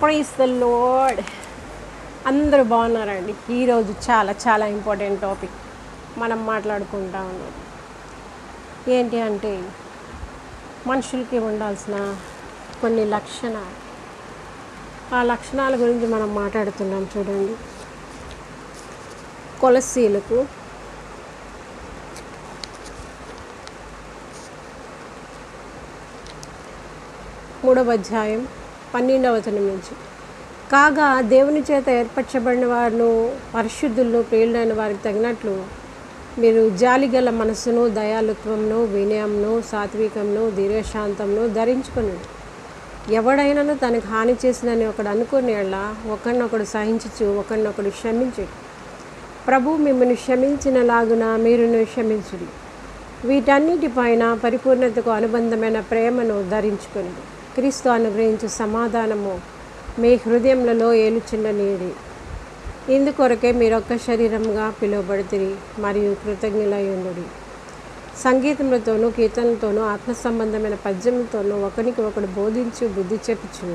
Price the load అందరూ బాగున్నారండి. ఈరోజు చాలా చాలా ఇంపార్టెంట్ టాపిక్ మనం మాట్లాడుకుంటా ఉన్నాం. ఏంటి అంటే మనుషులకి ఉండాల్సిన కొన్ని లక్షణాలు. ఆ లక్షణాల గురించి మనం మాట్లాడుతున్నాం చూడండి. కొలసీలకు మూడవ అధ్యాయం పన్నెండవ వచనం నుంచి. కాగా దేవుని చేత ఏర్పరచబడిన వారును పరిశుద్ధులను ప్రియులైన వారికి తగినట్లు మీరు జాలిగల మనస్సును దయాలుత్వంను వినయంను సాత్వికంను దీర్ఘశాంతంను ధరించుకుని ఎవడైనాను తనకు హాని చేసిందని ఒకడు అనుకునేలా ఒకరినొకడు సహించచ్చు ఒకరినొకడు క్షమించు. ప్రభు మిమ్మల్ని క్షమించినలాగున మీరును క్షమించుడి. వీటన్నిటిపైన పరిపూర్ణతకు అనుబంధమైన ప్రేమను ధరించుకుని క్రీస్తు అనుగ్రహించు సమాధానము మీ హృదయములలో ఏలుచుండనీయుడి. ఇందుకొరకే మీరొక్క శరీరంగా పిలువబడితిరి మరియు కృతజ్ఞులయ్యుండుడి సంగీతములతోనూ కీర్తనలతోనూ ఆత్మ సంబంధమైన పద్యములతోనూ ఒకరికి ఒకడు బోధించు బుద్ధి చెప్పుచు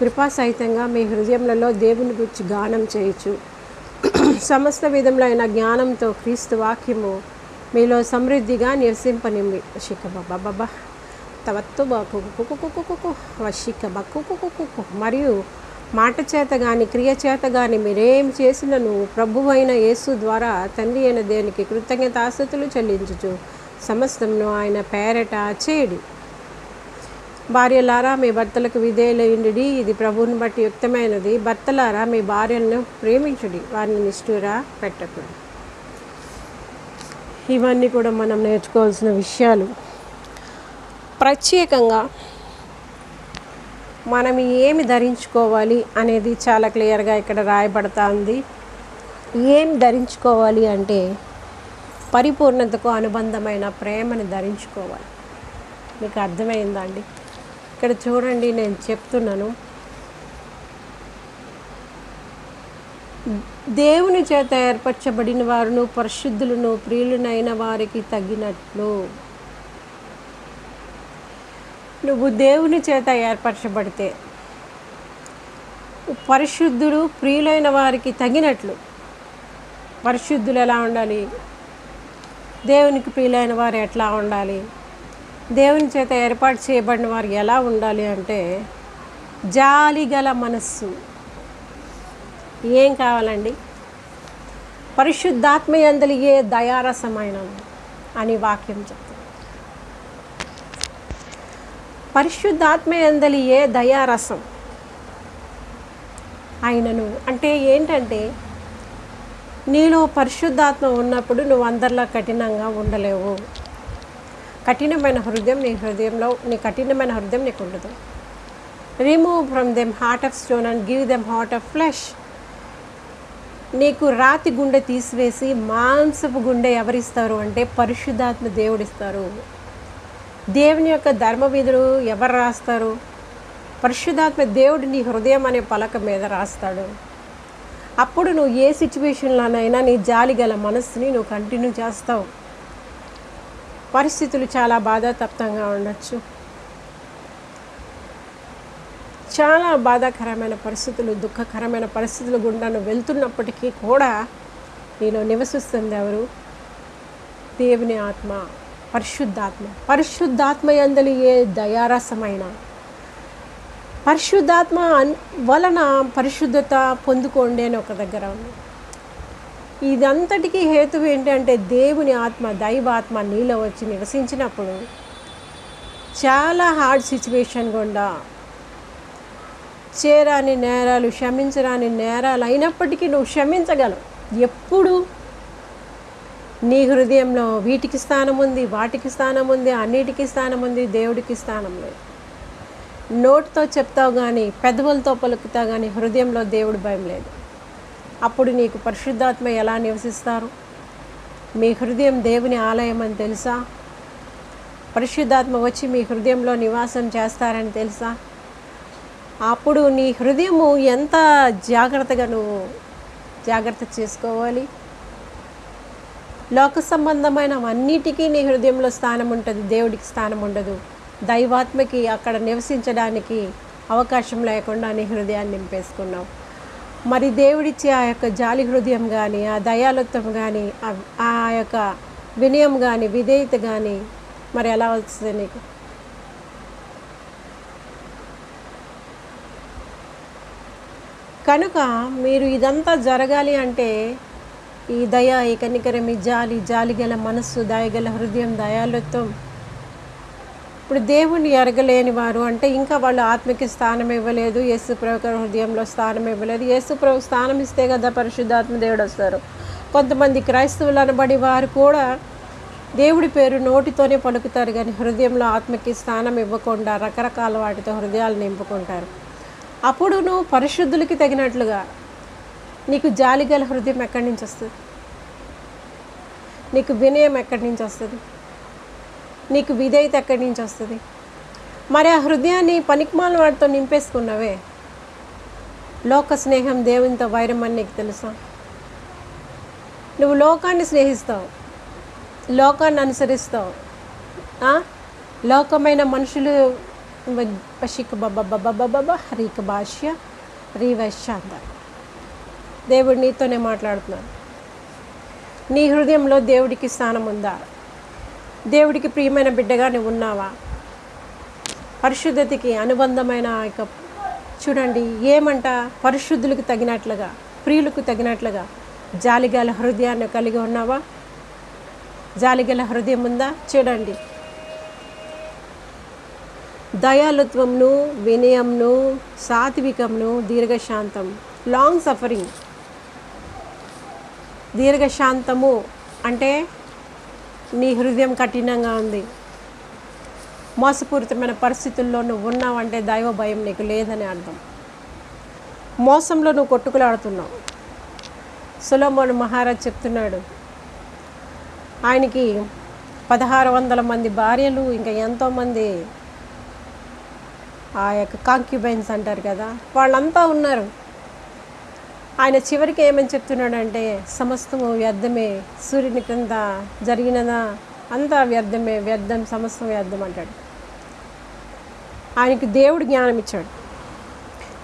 కృపాసహితంగా మీ హృదయములలో దేవుని గురించి గానం చేయొచ్చు సమస్త విధములైన జ్ఞానంతో క్రీస్తు వాక్యము మీలో సమృద్ధిగా నివసింపనిమ్మి శిఖ బాబా. తవత్తు బాకు వశిక బక్కు మరియు మాట చేత కానీ క్రియ చేత కానీ మీరేం చేసినను ప్రభువైన యేసు ద్వారా తండ్రి అయిన దేనికి కృతజ్ఞతాస్థుతులు చెల్లించుచు సమస్తమును ఆయన పేరట చేయుడి. భార్యలారా మీ భర్తలకు విధేయులయుండి ఇది ప్రభువుని బట్టి యుక్తమైనది. భర్తలారా మీ భార్యలను ప్రేమించుడి. వారిని నిష్ఠురా పెట్టకు ఇవన్నీ కూడా మనం నేర్చుకోవాల్సిన విషయాలు. ప్రత్యేకంగా మనం ఏమి ధరించుకోవాలి అనేది చాలా క్లియర్గా ఇక్కడ రాయబడుతుంది. ఏం ధరించుకోవాలి అంటే పరిపూర్ణతకు అనుబంధమైన ప్రేమని ధరించుకోవాలి. మీకు అర్థమైందా అండి? ఇక్కడ చూడండి నేను చెప్తున్నాను. దేవుని చేత ఏర్పరచబడిన వారును పరిశుద్ధులను ప్రియులనైన వారికి తగినట్లు. నువ్వు దేవుని చేత ఏర్పరచబడితే పరిశుద్ధుడు ప్రియులైన వారికి తగినట్లు. పరిశుద్ధులు ఎలా ఉండాలి? దేవునికి ప్రియులైన వారు ఎట్లా ఉండాలి? దేవుని చేత ఏర్పాటు చేయబడిన వారు ఎలా ఉండాలి అంటే జాలిగల మనస్సు. ఏం కావాలండి? పరిశుద్ధాత్మయందలి ఏ దయారసమైన అని వాక్యం చెప్తాను పరిశుద్ధాత్మయందలి ఏ దయారసం? ఆయనను. అంటే ఏంటంటే నీలో పరిశుద్ధాత్మ ఉన్నప్పుడు నువ్వు అందరిలా కఠినంగా ఉండలేవు. కఠినమైన హృదయం నీ హృదయంలో నీ కఠినమైన హృదయం నీకు ఉండదు. Remove from them heart of stone and give them heart of flesh నీకు రాతి గుండె తీసివేసి మాంసపు గుండె ఎవరిస్తారు అంటే పరిశుద్ధాత్మ దేవుడిస్తారు. దేవుని యొక్క ధర్మ విధులు ఎవరు రాస్తారు? పరిశుద్ధాత్మ దేవుడు నీ హృదయం అనే పలక మీద రాస్తాడు. అప్పుడు నువ్వు ఏ సిచ్యువేషన్లోనైనా నీ జాలి గల మనస్సుని నువ్వు కంటిన్యూ చేస్తావు. పరిస్థితులు చాలా బాధాతప్తంగా ఉండొచ్చు. చాలా బాధాకరమైన పరిస్థితులు దుఃఖకరమైన పరిస్థితుల గుండా నువ్వు వెళ్తున్నప్పటికీ కూడా నీలో నివసిస్తుంది ఎవరు? దేవుని ఆత్మ. పరిశుద్ధాత్మ. పరిశుద్ధాత్మ అందలి ఏ దయారసమైన. పరిశుద్ధాత్మ వలన పరిశుద్ధత పొందుకోండి అని ఒక దగ్గర ఉంది. ఇదంతటికీ హేతు ఏంటంటే దేవుని ఆత్మ దైవాత్మ నీలో వచ్చి నివసించినప్పుడు చాలా హార్డ్ సిచ్యువేషన్ గుండా చేరాని నేరాలు క్షమించరాని నేరాలు అయినప్పటికీ నువ్వు క్షమించగలవు. ఎప్పుడు నీ హృదయంలో వీటికి స్థానం ఉంది వాటికి స్థానం ఉంది అన్నిటికీ స్థానం ఉంది దేవుడికి స్థానం లేదు నోటితో చెప్తావు కానీ పెదవులతో పలుకుతావు కానీ హృదయంలో దేవుడి భయం లేదు. అప్పుడు నీకు పరిశుద్ధాత్మ ఎలా నివసిస్తారు? మీ హృదయం దేవుని ఆలయం అని తెలుసా? పరిశుద్ధాత్మ వచ్చి మీ హృదయంలో నివాసం చేస్తారని తెలుసా? అప్పుడు నీ హృదయము ఎంత జాగ్రత్తగా నువ్వు జాగ్రత్త చేసుకోవాలి? లోక సంబంధమైన అన్నిటికీ నీ హృదయంలో స్థానం ఉంటుంది దేవుడికి స్థానం ఉండదు. దైవాత్మకి అక్కడ నివసించడానికి అవకాశం లేకుండా నీ హృదయాన్ని నింపేసుకున్నావు. మరి దేవుడిచ్చే ఆ యొక్క జాలి హృదయం కానీ ఆ దయాలత్వం కానీ ఆ- ఆ యొక్క వినయం కానీ విధేయత కానీ మరి ఎలా వస్తుంది నీకు? కనుక మీరు ఇదంతా జరగాలి అంటే ఈ దయ ఈ కనికరం ఈ జాలి జాలి గల మనస్సు దయగల హృదయం దయాలత్వం ఇప్పుడు దేవుణ్ణి ఎరగలేని వారు అంటే ఇంకా వాళ్ళు ఆత్మకి స్థానం ఇవ్వలేదు యేసు ప్రభు హృదయంలో స్థానం ఇవ్వలేదు. యేసు ప్రభు స్థానం ఇస్తే కదా పరిశుద్ధాత్మ దేవుడు వస్తారు. కొంతమంది క్రైస్తవులు అనబడి వారు కూడా దేవుడి పేరు నోటితోనే పలుకుతారు కానీ హృదయంలో ఆత్మకి స్థానం ఇవ్వకుండా రకరకాల వాటితో హృదయాలు నింపుకుంటారు. అప్పుడును పరిశుద్ధులకి తగినట్లుగా నీకు జాలిగల హృదయం ఎక్కడి నుంచి వస్తుంది? నీకు వినయం ఎక్కడి నుంచి వస్తుంది? నీకు విధేయత ఎక్కడి నుంచి వస్తుంది? మరి ఆ హృదయాన్ని పనికిమాల వాటితో నింపేసుకున్నవే? లోక స్నేహం దేవునితో వైరం అని నీకు తెలుసా? నువ్వు లోకాన్ని స్నేహిస్తావు. లోకాన్ని అనుసరిస్తావు. లోకమైన మనుషులు పశిక బబ్బ హరిక భాష్య రీవశ్య అంటారు దేవుడు నీతోనే మాట్లాడుతున్నాడు. నీ హృదయంలో దేవుడికి స్థానం ఉందా? దేవుడికి ప్రియమైన బిడ్డగా నువ్వు ఉన్నావా? పరిశుద్ధతకి అనుబంధమైన యొక్క చూడండి ఏమంట పరిశుద్ధులకు తగినట్లుగా ప్రియులకు తగినట్లుగా జాలిగల హృదయాన్ని కలిగి ఉన్నావా? జాలిగల హృదయం ఉందా? చూడండి. దయాలుత్వంను వినయంను సాత్వికంను దీర్ఘశాంతం లాంగ్ సఫరింగ్ దీర్ఘశాంతము అంటే నీ హృదయం కఠినంగా ఉంది. మోసపూరితమైన పరిస్థితుల్లో నువ్వు ఉన్నావంటే దైవ భయం నీకు లేదని అర్థం. మోసంలో నువ్వు కొట్టుకులాడుతున్నావు. సులమోను మహారాజ్ చెప్తున్నాడు. ఆయనకి పదహారు వందల మంది భార్యలు ఇంకా ఎంతోమంది ఆ యొక్క కాంక్యుబైన్స్ అంటారు కదా వాళ్ళంతా ఉన్నారు. ఆయన చివరికి ఏమని చెప్తున్నాడంటే సమస్తము వ్యర్థమే సూర్యుని కింద జరిగినదా? అంతా వ్యర్థమే వ్యర్థం సమస్తం వ్యర్థం అంటాడు. ఆయనకి దేవుడు జ్ఞానం ఇచ్చాడు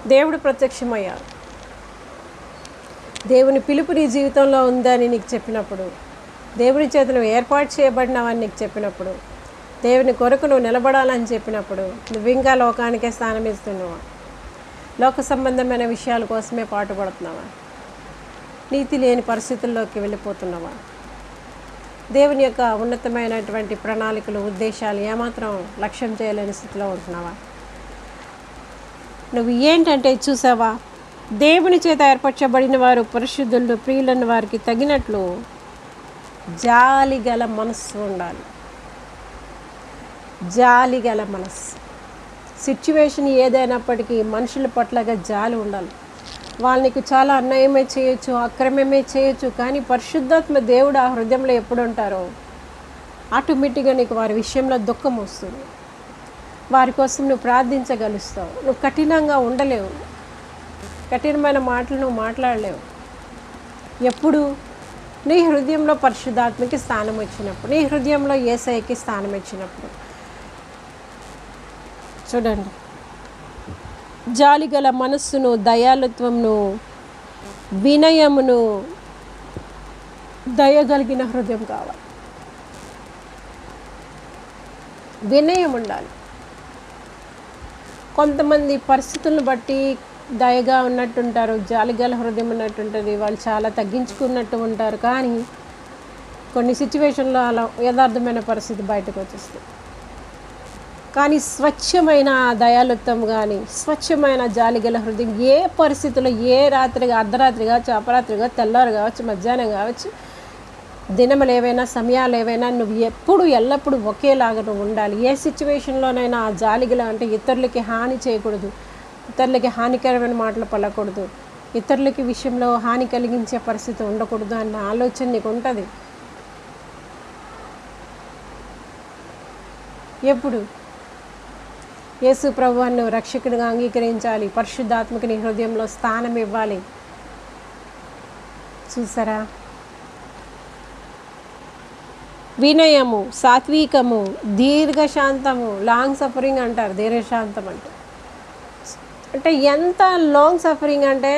దేవుడు ప్రత్యక్షమయ్యాడు. దేవుని పిలుపు నీ జీవితంలో ఉందని నీకు చెప్పినప్పుడు దేవుని చేత నువ్వు ఏర్పాటు చేయబడినావని నీకు చెప్పినప్పుడు దేవుని కొరకు నువ్వు నిలబడాలని చెప్పినప్పుడు నువ్వు ఇంకా లోకానికే స్థానం ఇస్తున్నావు లోక సంబంధమైన విషయాల కోసమే పాటుపడుతున్నావా? నీతి లేని పరిస్థితుల్లోకి వెళ్ళిపోతున్నావా? దేవుని యొక్క ఉన్నతమైనటువంటి ప్రణాళికలు ఉద్దేశాలు ఏమాత్రం లక్ష్యం చేయలేని స్థితిలో ఉంటున్నావా? నువ్వు ఏంటంటే చూసావా? దేవుని చేత ఏర్పరచబడిన వారు పరిశుద్ధులు ప్రియులను వారికి తగినట్లు జాలి గల మనస్సు ఉండాలి. జాలి గల మనస్సు. సిచ్యువేషన్ ఏదైనప్పటికీ మనుషుల పట్లగా జాలి ఉండాలి. వాళ్ళకి చాలా అన్యాయమే చేయొచ్చు అక్రమమే చేయొచ్చు కానీ పరిశుద్ధాత్మ దేవుడు ఆ హృదయంలో ఎప్పుడు ఉంటారో ఆటోమేటిక్గా నీకు వారి విషయంలో దుఃఖం వస్తుంది. వారి కోసం నువ్వు ప్రార్థించగలుస్తావు. నువ్వు కఠినంగా ఉండలేవు. కఠినమైన మాటలు నువ్వు మాట్లాడలేవు. ఎప్పుడు? నీ హృదయంలో పరిశుద్ధాత్మకి స్థానం వచ్చినప్పుడు నీ హృదయంలో ఏసఐకి స్థానం ఇచ్చినప్పుడు. చూడండి. జాలిగల మనస్సును దయాలుత్వమును వినయమును దయగలిగిన హృదయం కావాలి. వినయం ఉండాలి. కొంతమంది పరిస్థితులను బట్టి దయగా ఉన్నట్టుంటారు జాలిగల హృదయం ఉన్నట్టుంటుంది వాళ్ళు చాలా తగ్గించుకున్నట్టు ఉంటారు. కానీ కొన్ని సిచ్యువేషన్లో అలా యథార్థమైన పరిస్థితి బయటకు వచ్చేస్తుంది. కానీ స్వచ్ఛమైన దయాలుత్వం కానీ స్వచ్ఛమైన జాలిగల హృదయం ఏ పరిస్థితుల్లో ఏ రాత్రిగా అర్ధరాత్రి కావచ్చు అపరాత్రిగా తెల్లవారు కావచ్చు మధ్యాహ్నం కావచ్చు దినములు ఏవైనా సమయాలు ఏవైనా నువ్వు ఎప్పుడు ఎల్లప్పుడూ ఒకేలాగా నువ్వు ఉండాలి. ఏ సిచ్యువేషన్లోనైనా ఆ జాలిగల అంటే ఇతరులకి హాని చేయకూడదు. ఇతరులకి హానికరమైన మాటలు పలకూడదు. ఇతరులకి విషయంలో హాని కలిగించే పరిస్థితి ఉండకూడదు అన్న ఆలోచన నీకు ఉంటుంది ఎప్పుడు? యేసు ప్రభువాన్ని రక్షకుడిగా అంగీకరించాలి. పరిశుద్ధాత్మక నీ హృదయంలో స్థానం ఇవ్వాలి. చూసారా? వినయము సాత్వికము దీర్ఘశాంతము లాంగ్ సఫరింగ్ అంటారు. దీర్ఘశాంతం అంటే. అంటే ఎంత లాంగ్ సఫరింగ్ అంటే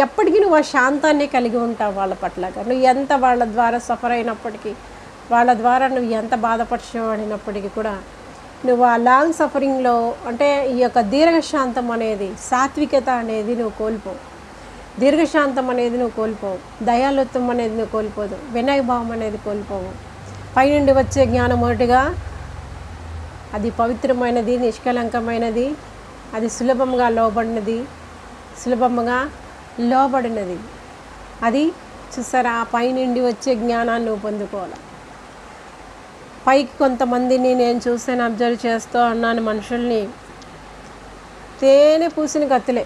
ఎప్పటికీ నువ్వు ఆ శాంతాన్ని కలిగి ఉంటావు వాళ్ళ పట్ల. నువ్వు ఎంత వాళ్ళ ద్వారా సఫర్ అయినప్పటికీ వాళ్ళ ద్వారా నువ్వు ఎంత బాధపరచబడినప్పటికీ కూడా నువ్వు ఆ లాంగ్ సఫరింగ్లో అంటే ఈ యొక్క దీర్ఘశాంతం అనేది సాత్వికత అనేది నువ్వు కోల్పోవు. దీర్ఘశాంతం అనేది నువ్వు కోల్పోవు. దయాలుత్వం అనేది నువ్వు కోల్పోదు. వినయ భావం అనేది కోల్పోవు. పైనుండి వచ్చే జ్ఞానం ఒకటిగా అది పవిత్రమైనది నిష్కలంకమైనది అది సులభంగా లోబడినది సులభంగా లోబడినది. అది చూసారా? ఆ పైనుండి వచ్చే జ్ఞానాన్ని నువ్వు పొందుకోవాలి. పైకి కొంతమందిని నేను చూసాను అబ్జర్వ్ చేస్తూ అన్నాను మనుషుల్ని. తేనె పూసిన గత్తులే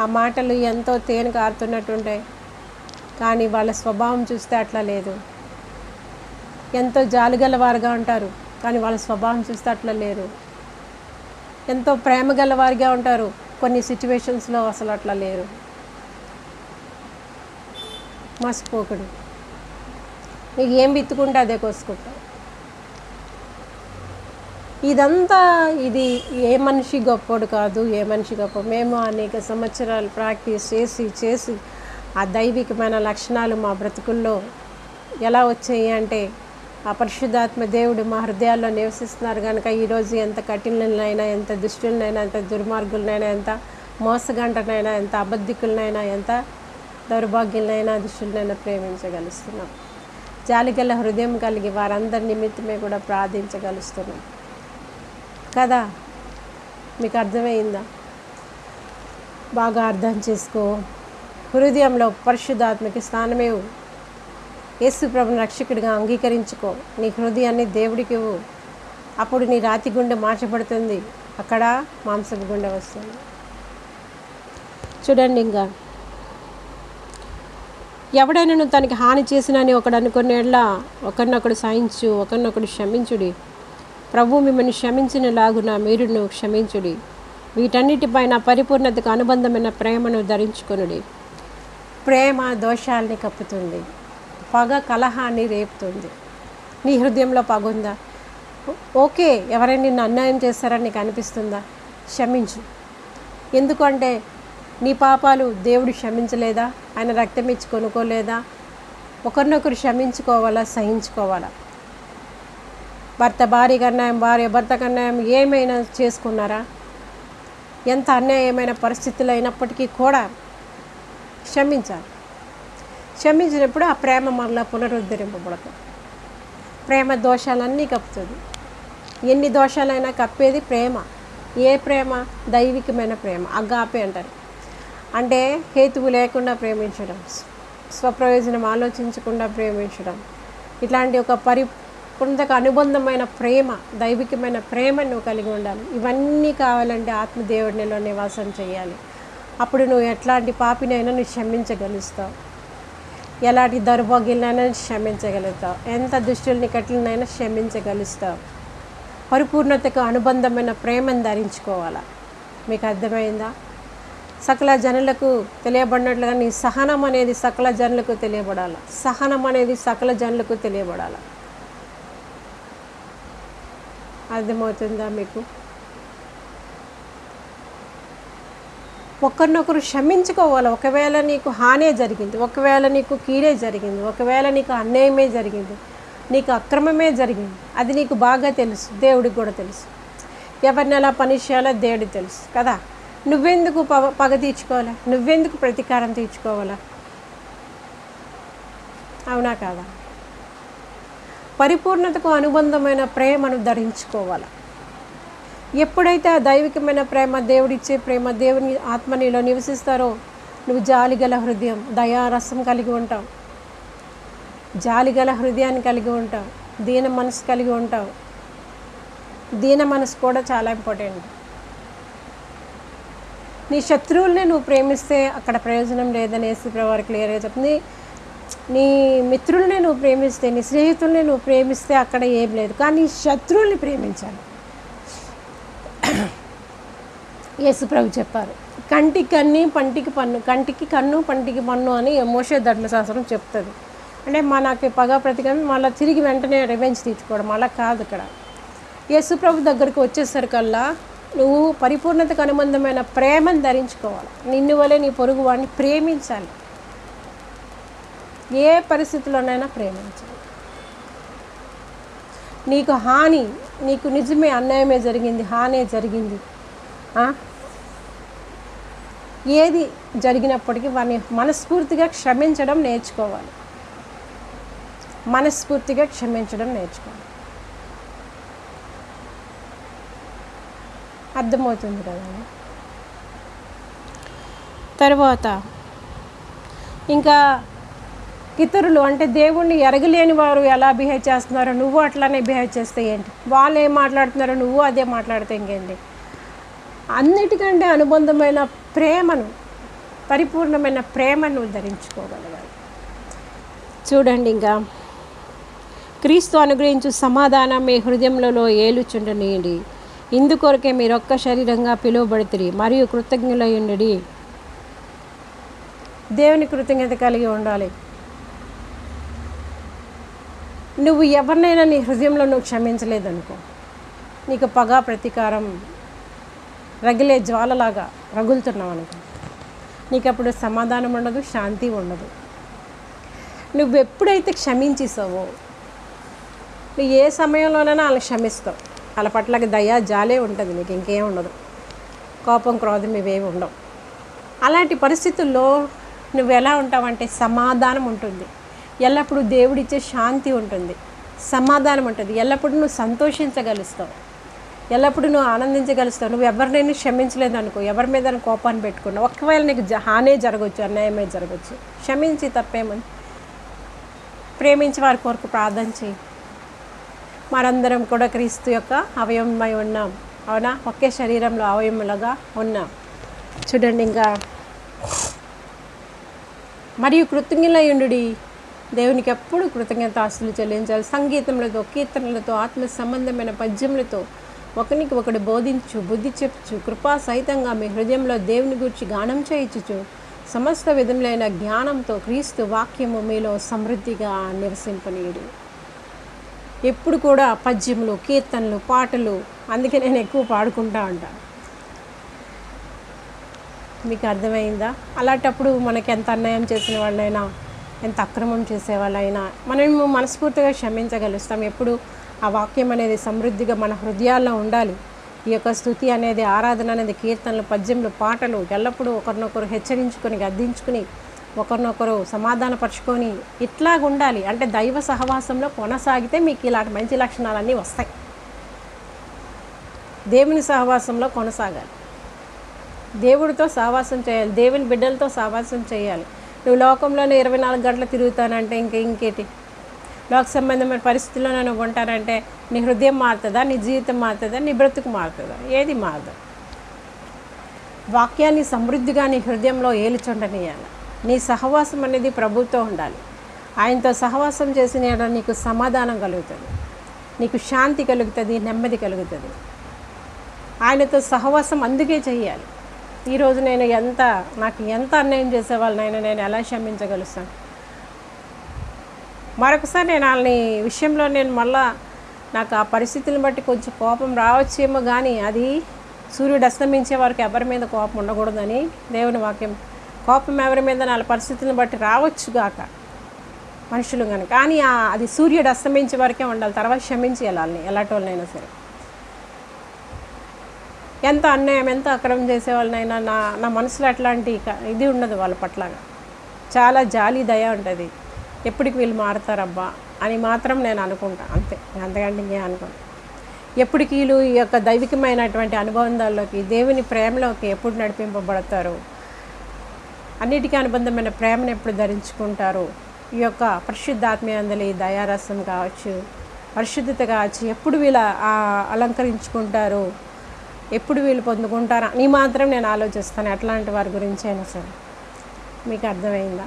ఆ మాటలు ఎంతో తేనె కారుతున్నట్టుంటాయి కానీ వాళ్ళ స్వభావం చూస్తే అట్లా లేదు. ఎంతో జాలిగలవారుగా ఉంటారు కానీ వాళ్ళ స్వభావం చూస్తే అట్లా లేరు ఎంతో ప్రేమ గలవారిగా ఉంటారు కొన్ని సిచ్యువేషన్స్లో అసలు అట్లా లేరు. మర్చిపోకూడదు నీకు ఏం విత్తుకుంటే అదే కోసుకుంటావు ఇదంతా ఇది ఏ మనిషి గొప్పోడు కాదు ఏ మనిషి గొప్ప. మేము అనేక సంవత్సరాలు ప్రాక్టీస్ చేసి చేసి ఆ దైవికమైన లక్షణాలు మా బ్రతుకుల్లో ఎలా వచ్చాయి అంటే ఆ పరిశుద్ధాత్మ దేవుడు మా హృదయాల్లో నివసిస్తున్నారు కనుక ఈరోజు ఎంత కఠినలైనా ఎంత దుష్టులనైనా ఎంత దుర్మార్గులనైనా ఎంత మోసగంటనైనా ఎంత అబద్ధికులనైనా ఎంత దౌర్భాగ్యులనైనా దుష్టులనైనా ప్రేమించగలుస్తున్నాం. జాలిగల హృదయం కలిగి వారందరి నిమిత్తమే కూడా ప్రార్థించగలుస్తున్నాం. కదా? మీకు అర్థమైందా? బాగా అర్థం చేసుకో. హృదయంలో పరిశుద్ధాత్మకి స్థానమే యేసు ప్రభుని రక్షకుడిగా అంగీకరించుకో. నీ హృదయాన్ని దేవుడికి ఇవ్వు అప్పుడు నీ రాతి గుండె మార్చబడుతుంది. అక్కడ మాంసపు గుండె వస్తుంది. చూడండి ఇంకా. ఎవడైనా తనకి హాని చేసినని ఒకడు అనుకునేళ్ళ ఒకరినొకడు సాయించు ఒకరినొకడు క్షమించుడి. ప్రభు మిమ్మల్ని క్షమించిన లాగున మీరును క్షమించుడి. వీటన్నిటిపైన పరిపూర్ణతకు అనుబంధమైన ప్రేమను ధరించుకొనుడి. ప్రేమ దోషాల్ని కప్పుతుంది. పగ కలహాన్ని రేపుతుంది. నీ హృదయంలో పగ ఉందా? ఓకే ఎవరైనా నిన్ను అన్యాయం చేస్తారని నీకు అనిపిస్తుందా? క్షమించు. ఎందుకంటే నీ పాపాలు దేవుడు క్షమించలేదా? ఆయన రక్తం ఇచ్చి కొనుక్కోలేదా? ఒకరినొకరు క్షమించుకోవాలా? సహించుకోవాలా? భర్త భార్యకు అన్యాయం భార్య భర్తకు అన్యాయం ఏమైనా చేసుకున్నారా? ఎంత అన్యాయమైన పరిస్థితులు అయినప్పటికీ కూడా క్షమించాలి. క్షమించినప్పుడు ఆ ప్రేమ మరలా పునరుద్ధరింపబడతాం ప్రేమ దోషాలన్నీ కప్పుతుంది. ఎన్ని దోషాలైనా కప్పేది ప్రేమ. ఏ ప్రేమ? దైవికమైన ప్రేమ. అగాపే అంటారు. అంటే హేతువు లేకుండా ప్రేమించడం స్వప్రయోజనం ఆలోచించకుండా ప్రేమించడం. ఇట్లాంటి ఒక పరిపూర్ణతకు అనుబంధమైన ప్రేమ దైవికమైన ప్రేమ నువ్వు కలిగి ఉండాలి. ఇవన్నీ కావాలంటే ఆత్మదేవుడినిలో నివాసం చేయాలి. అప్పుడు నువ్వు ఎట్లాంటి పాపినైనా నువ్వు క్షమించగలుస్తావు. ఎలాంటి దౌర్భాగ్యులనైనా క్షమించగలుగుతావు. ఎంత దుష్టుల్ని కట్లనైనా క్షమించగలుస్తావు. పరిపూర్ణతకు అనుబంధమైన ప్రేమను ధరించుకోవాలా? మీకు అర్థమైందా? సకల జనులకు తెలియబడినట్లుగా నీ సహనం అనేది సకల జనులకు తెలియబడాలి. సహనం అనేది సకల జనులకు తెలియబడాలి. అర్థమవుతుందా మీకు? ఒకరినొకరు క్షమించుకోవాలి. ఒకవేళ నీకు హానే జరిగింది ఒకవేళ నీకు కీడే జరిగింది ఒకవేళ నీకు అన్యాయమే జరిగింది నీకు అక్రమమే జరిగింది అది నీకు బాగా తెలుసు దేవుడికి కూడా తెలుసు. ఎవరిని ఎలా పనిష్ చేయాలో దేవుడికి తెలుసు కదా. నువ్వెందుకు పగ పగ తీర్చుకోవాలా? నువ్వెందుకు ప్రతీకారం తీర్చుకోవాలా? అవునా కాదా? పరిపూర్ణతకు అనుబంధమైన ప్రేమను ధరించుకోవాలి? ఎప్పుడైతే ఆ దైవికమైన ప్రేమ దేవుడిచ్చే ప్రేమ దేవుని ఆత్మ నీలో నివసిస్తారో నువ్వు జాలిగల హృదయం దయారసం కలిగి ఉంటావు. జాలిగల హృదయాన్ని కలిగి ఉంటావు. దీన మనసు కలిగి ఉంటావు. దీన మనసు కూడా చాలా ఇంపార్టెంట్. నీ శత్రువుల్ని నువ్వు ప్రేమిస్తే అక్కడ ప్రయోజనం లేదని యేసు వారు క్లియర్గా చెప్తుంది. నీ మిత్రుల్ని నువ్వు ప్రేమిస్తే నీ స్నేహితుల్ని నువ్వు ప్రేమిస్తే అక్కడ ఏం లేదు. కానీ నీ శత్రువుల్ని ప్రేమించాలి. యేసుప్రభు చెప్పారు కంటికి కన్ని పంటికి పన్ను కంటికి కన్ను పంటికి పన్ను అని మోషే ధర్మశాస్త్రం చెప్తుంది. అంటే మనకి పగ ప్రతిగా మళ్ళీ తిరిగి వెంటనే రివెంజ్ తీర్చుకోవడం అలా కాదు ఇక్కడ. యేసుప్రభు దగ్గరికి వచ్చేసరికల్లా నువ్వు పరిపూర్ణతకు అనుబంధమైన ప్రేమను ధరించుకోవాలి. నిన్ను వలె నీ పొరుగు వాడిని ప్రేమించాలి. ఏ పరిస్థితుల్లోనైనా ప్రేమించాలి. నీకు హాని నీకు నిజమే అన్యాయమే జరిగింది హానే జరిగింది. ఏది జరిగినప్పటికీ వారిని మనస్ఫూర్తిగా క్షమించడం నేర్చుకోవాలి. మనస్ఫూర్తిగా క్షమించడం నేర్చుకోవాలి. అర్థమవుతుంది కదండి తర్వాత ఇంకా ఇతరులు అంటే దేవుణ్ణి ఎరగలేని వారు ఎలా బిహేవ్ చేస్తున్నారో నువ్వు అట్లానే బిహేవ్ చేస్తే ఏంటి? వాళ్ళు ఏం మాట్లాడుతున్నారో నువ్వు అదే మాట్లాడితే ఇంకేంటి? అన్నిటికంటే అనుబంధమైన ప్రేమను పరిపూర్ణమైన ప్రేమను ధరించుకోగలగాలి. చూడండి ఇంకా. క్రీస్తు అనుగ్రహించు సమాధానం మీ హృదయంలో ఏలుచుండనీయండి. ఇందుకొరకే మీరొక్క శరీరంగా పిలువబడుతుంది మరియు కృతజ్ఞులయ్యుండి దేవుని కృతజ్ఞత కలిగి ఉండాలి. నువ్వు ఎవరినైనా నీ హృదయంలో నువ్వు క్షమించలేదనుకో. నీకు పగ ప్రతీకారం రగిలే జ్వాలలాగా రగులుతున్నావు అనుకో నీకు అప్పుడు సమాధానం ఉండదు శాంతి ఉండదు నువ్వు ఎప్పుడైతే క్షమించేసావో నువ్వు ఏ సమయంలోనైనా వాళ్ళని క్షమిస్తావు. వాళ్ళ పట్లకి దయా జాలే ఉంటుంది నీకు ఇంకేం ఉండదు. కోపం క్రోధం ఇవేవి ఉండవు. అలాంటి పరిస్థితుల్లో నువ్వు ఎలా ఉంటావంటే సమాధానం ఉంటుంది. ఎల్లప్పుడూ దేవుడిచ్చే శాంతి ఉంటుంది. సమాధానం ఉంటుంది. ఎల్లప్పుడూ నువ్వు సంతోషించగలుస్తావు. ఎల్లప్పుడూ నువ్వు ఆనందించగలుస్తావు. నువ్వు ఎవరినైనా క్షమించలేదు అనుకో ఎవరి మీద కోపాన్ని పెట్టుకున్నావు. ఒకవేళ నీకు హానే జరగచ్చు అన్యాయమే జరగచ్చు. క్షమించి తప్పేమని ప్రేమించి వారి కొరకు ప్రార్థన చేయి. మనందరం కూడా క్రీస్తు యొక్క అవయవమై ఉన్నాం. అవునా? ఒకే శరీరంలో అవయములుగా ఉన్నాం. చూడండి ఇంకా. మరియు కృతజ్ఞులయుండు దేవునికి ఎప్పుడు కృతజ్ఞత ఆస్తులు చెల్లించాలి. సంగీతములతో కీర్తనలతో ఆత్మ సంబంధమైన పద్యములతో ఒకనికి ఒకడు బోధించు బుద్ధి చెప్పుచు కృపా సహితంగా మీ హృదయంలో దేవుని గురించి గానం చేయించుచు సమస్త విధములైన జ్ఞానంతో క్రీస్తు వాక్యము మీలో సమృద్ధిగా నివసింపనీయుడు. ఎప్పుడు కూడా పద్యములు కీర్తనలు పాటలు అందుకే నేను ఎక్కువ పాడుకుంటా ఉంటాను మీకు అర్థమైందా? అలాంటప్పుడు మనకి ఎంత అన్యాయం చేసిన వాళ్ళైనా ఎంత అక్రమం చేసే వాళ్ళైనా మనం మనస్ఫూర్తిగా క్షమించగలుస్తాం. ఎప్పుడు ఆ వాక్యం అనేది సమృద్ధిగా మన హృదయాల్లో ఉండాలి. ఈ యొక్క స్థుతి అనేది ఆరాధన అనేది కీర్తనలు పద్యములు పాటలు ఎల్లప్పుడూ ఒకరినొకరు హెచ్చరించుకొని గద్దించుకుని ఒకరినొకరు సమాధానపరుచుకొని ఇట్లా ఉండాలి అంటే దైవ సహవాసంలో కొనసాగితే మీకు ఇలాంటి మంచి లక్షణాలన్నీ వస్తాయి. దేవుని సహవాసంలో కొనసాగాలి. దేవుడితో సహవాసం చేయాలి. దేవుని బిడ్డలతో సహవాసం చేయాలి. నువ్వు లోకంలోనే ఇరవై నాలుగు గంటలు తిరుగుతానంటే ఇంక ఇంకేటి? లోక సంబంధమైన పరిస్థితుల్లో నువ్వు ఉంటానంటే నీ హృదయం మారుతుందా? నీ జీవితం మారుతుందా? నీ బ్రతుకు మారుతుందా? ఏది మారదు. వాక్యాన్ని సమృద్ధిగా నీ హృదయంలో ఏలుచుండనియాలి. నీ సహవాసం అనేది ప్రభుతో ఉండాలి. ఆయనతో సహవాసం చేసిన నీకు సమాధానం కలుగుతుంది. నీకు శాంతి కలుగుతుంది నెమ్మది కలుగుతుంది. ఆయనతో సహవాసం అందుకే చెయ్యాలి. ఈరోజు నేను ఎంత నాకు ఎంత అన్యాయం చేసేవాళ్ళనైనా నేను ఎలా క్షమించగలుస్తాను? మరొకసారి నేను వాళ్ళని విషయంలో నేను మళ్ళా నాకు ఆ పరిస్థితులను బట్టి కొంచెం కోపం రావచ్చేమో కానీ అది సూర్యుడు అస్తమించే వరకు ఎవరి మీద కోపం ఉండకూడదని దేవుని వాక్యం కోపం ఎవరి మీద వాళ్ళ పరిస్థితులను బట్టి రావచ్చు గాక మనుషులు కానీ కానీ అది సూర్యుడు అస్తమించే వరకే ఉండాలి తర్వాత క్షమించి వెళ్ళాలి ఎలాంటి వాళ్ళనైనా సరే. ఎంత అన్యాయం ఎంత అక్రమం చేసే వాళ్ళనైనా నా నా మనసులో అట్లాంటి ఇది ఉండదు వాళ్ళ పట్ల చాలా జాలి దయ ఉంటుంది. ఎప్పటికి వీళ్ళు మారుతారబ్బా అని మాత్రం నేను అనుకుంటా అంతే. అంతకంటే ఇంకేం అనుకోను. ఎప్పటికి వీళ్ళు ఈ యొక్క దైవికమైనటువంటి అనుబంధాల్లోకి దేవుని ప్రేమలోకి ఎప్పుడు నడిపింపబడతారు అన్నిటికీ అనుబంధమైన ప్రేమను ఎప్పుడు ధరించుకుంటారు? ఈ యొక్క పరిశుద్ధాత్మీయందలి దయారసం కావచ్చు పరిశుద్ధత కావచ్చు ఎప్పుడు వీళ్ళ అలంకరించుకుంటారు? ఎప్పుడు వీళ్ళు పొందుకుంటారా? అని మాత్రం నేను ఆలోచిస్తాను ఎట్లాంటి వారి గురించి అయినా సరే. మీకు అర్థమైందా?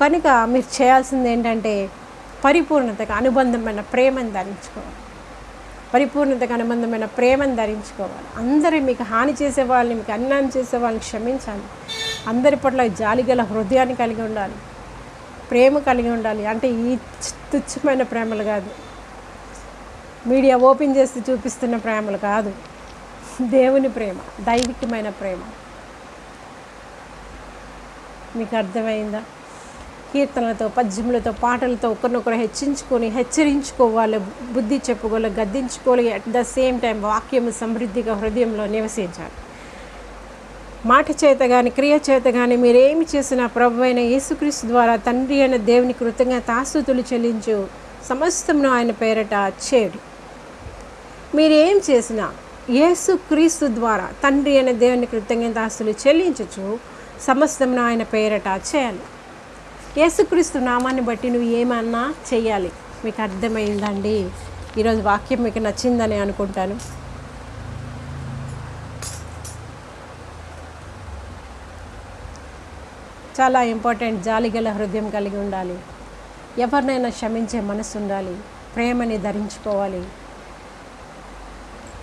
కనుక మీరు చేయాల్సింది ఏంటంటే పరిపూర్ణతకు అనుబంధమైన ప్రేమను ధరించుకోవాలి. పరిపూర్ణతకు అనుబంధమైన ప్రేమను ధరించుకోవాలి. అందరూ మీకు హాని చేసే వాళ్ళని మీకు అన్యాయం చేసే వాళ్ళని క్షమించాలి. అందరి పట్ల జాలిగల హృదయాన్ని కలిగి ఉండాలి. ప్రేమ కలిగి ఉండాలి. అంటే ఈ తుచ్చమైన ప్రేమలు కాదు. మీడియా ఓపెన్ చేసి చూపిస్తున్న ప్రేమలు కాదు. దేవుని ప్రేమ దైవికమైన ప్రేమ. మీకు అర్థమైందా? కీర్తనలతో పద్యములతో పాటలతో ఒకరినొకరు హెచ్చించుకొని హెచ్చరించుకోవాలి బుద్ధి చెప్పుకోవాలి గద్దించుకోవాలి అట్ ద సేమ్ టైం వాక్యము సమృద్ధిగా హృదయంలో నివసించాలి. మాట చేత కానీ క్రియ చేత కానీ మీరేమి చేసినా ప్రభు అయిన యేసుక్రీస్తు ద్వారా తండ్రి అయిన దేవుని కృతజ్ఞత ఆస్తుతులు చెల్లించు. సమస్తమును ఆయన పేరట చేడు మీరేం చేసినా యేసుక్రీస్తు ద్వారా తండ్రి అయిన దేవుని కృతజ్ఞత ఆస్తులు చెల్లించచ్చు. సమస్తమును ఆయన పేరట చేయాలి. యేసుక్రీస్తు నామాన్ని బట్టి నువ్వు ఏమన్నా చేయాలి? మీకు అర్థమైందండి? ఈరోజు వాక్యం మీకు నచ్చిందని అనుకుంటాను. చాలా ఇంపార్టెంట్ జాలిగల హృదయం కలిగి ఉండాలి. ఎవరినైనా క్షమించే మనసు ఉండాలి. ప్రేమని ధరించుకోవాలి.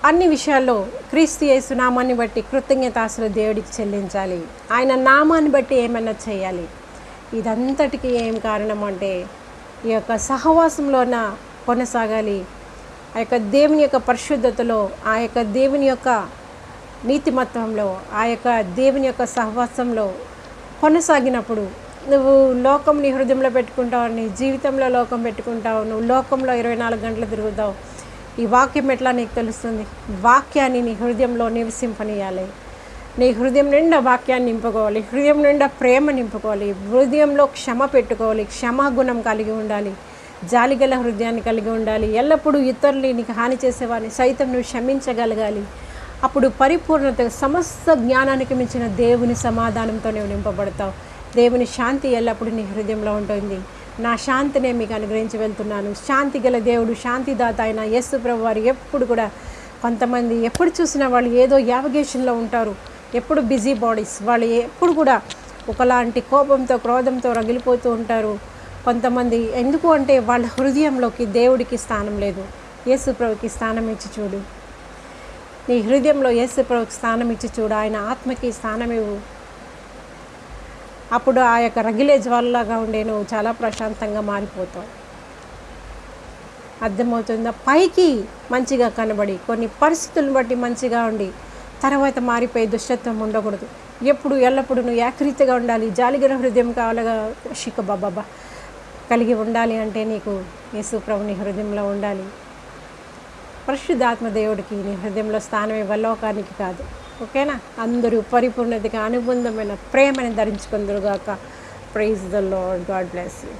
అన్ని విషయాల్లో క్రీస్తు యేసు నామాన్ని బట్టి కృతజ్ఞతాసులు దేవుడికి చెల్లించాలి. ఆయన నామాన్ని బట్టి ఏమైనా చేయాలి. ఇదంతటికి ఏం కారణం అంటే ఈ యొక్క సహవాసంలోన కొనసాగాలి. ఆ యొక్క దేవుని యొక్క పరిశుద్ధతలో ఆ యొక్క దేవుని యొక్క నీతిమత్వంలో ఆ యొక్క దేవుని యొక్క సహవాసంలో కొనసాగినప్పుడు నువ్వు లోకం నీ హృదయంలో పెట్టుకుంటావు నీ జీవితంలో లోకం పెట్టుకుంటావు నువ్వు లోకంలో ఇరవై నాలుగు గంటలు తిరుగుతావు. ఈ వాక్యం ఎట్లా నీకు తెలుస్తుంది? వాక్యాన్ని నీ హృదయంలో నివసింపనీయాలి. నీ హృదయం నిండా వాక్యాన్ని నింపుకోవాలి. హృదయం నిండా ప్రేమ నింపుకోవాలి. హృదయంలో క్షమ పెట్టుకోవాలి. క్షమాగుణం కలిగి ఉండాలి. జాలిగల హృదయాన్ని కలిగి ఉండాలి. ఎల్లప్పుడూ ఇతరులు నీకు హాని చేసేవారిని సైతం నువ్వు క్షమించగలగాలి. అప్పుడు పరిపూర్ణత సమస్త జ్ఞానానికి మించిన దేవుని సమాధానంతో నువ్వు నింపబడతావు. దేవుని శాంతి ఎల్లప్పుడూ నీ హృదయంలో ఉంటుంది. నా శాంతినే మీకు అనుగ్రహించి వెళ్తున్నాను. శాంతి గల దేవుడు శాంతిదాత అయిన యేసు ప్రభు వారు ఎప్పుడు కూడా కొంతమంది ఎప్పుడు చూసినా వాళ్ళు ఏదో యావగేషన్లో ఉంటారు. ఎప్పుడు బిజీ బాడీస్ వాళ్ళు ఎప్పుడు కూడా ఒకలాంటి కోపంతో క్రోధంతో రగిలిపోతూ ఉంటారు. కొంతమంది ఎందుకు అంటే వాళ్ళ హృదయంలోకి దేవుడికి స్థానం లేదు. యేసు ప్రభుకి స్థానం ఇచ్చి చూడు. నీ హృదయంలో యేసుప్రభుకి స్థానం ఇచ్చి చూడు. ఆయన ఆత్మకి స్థానం ఇవ్వు అప్పుడు ఆ యొక్క రగిలే జ్వాలలాగా ఉండే నువ్వు చాలా ప్రశాంతంగా మారిపోతావు. అర్థమవుతుందా? పైకి మంచిగా కనబడి కొన్ని పరిస్థితులను బట్టి మంచిగా ఉండి తర్వాత మారిపోయి దుష్టత్వం ఉండకూడదు. ఎప్పుడు ఎల్లప్పుడూ నువ్వు ఏకరీతిగా ఉండాలి. జాలిగిన హృదయం కావాలగా షిక బాబా కలిగి ఉండాలి అంటే నీకు యేసుప్రభుని హృదయంలో ఉండాలి. పరిశుద్ధాత్మ దేవుడికి నీ హృదయంలో స్థానం ఇవ్వలోకానికి కాదు. ఓకేనా? అందరూ పరిపూర్ణతగా అనుబంధమైన ప్రేమని ధరించుకుందరుగాక. Praise the Lord God bless you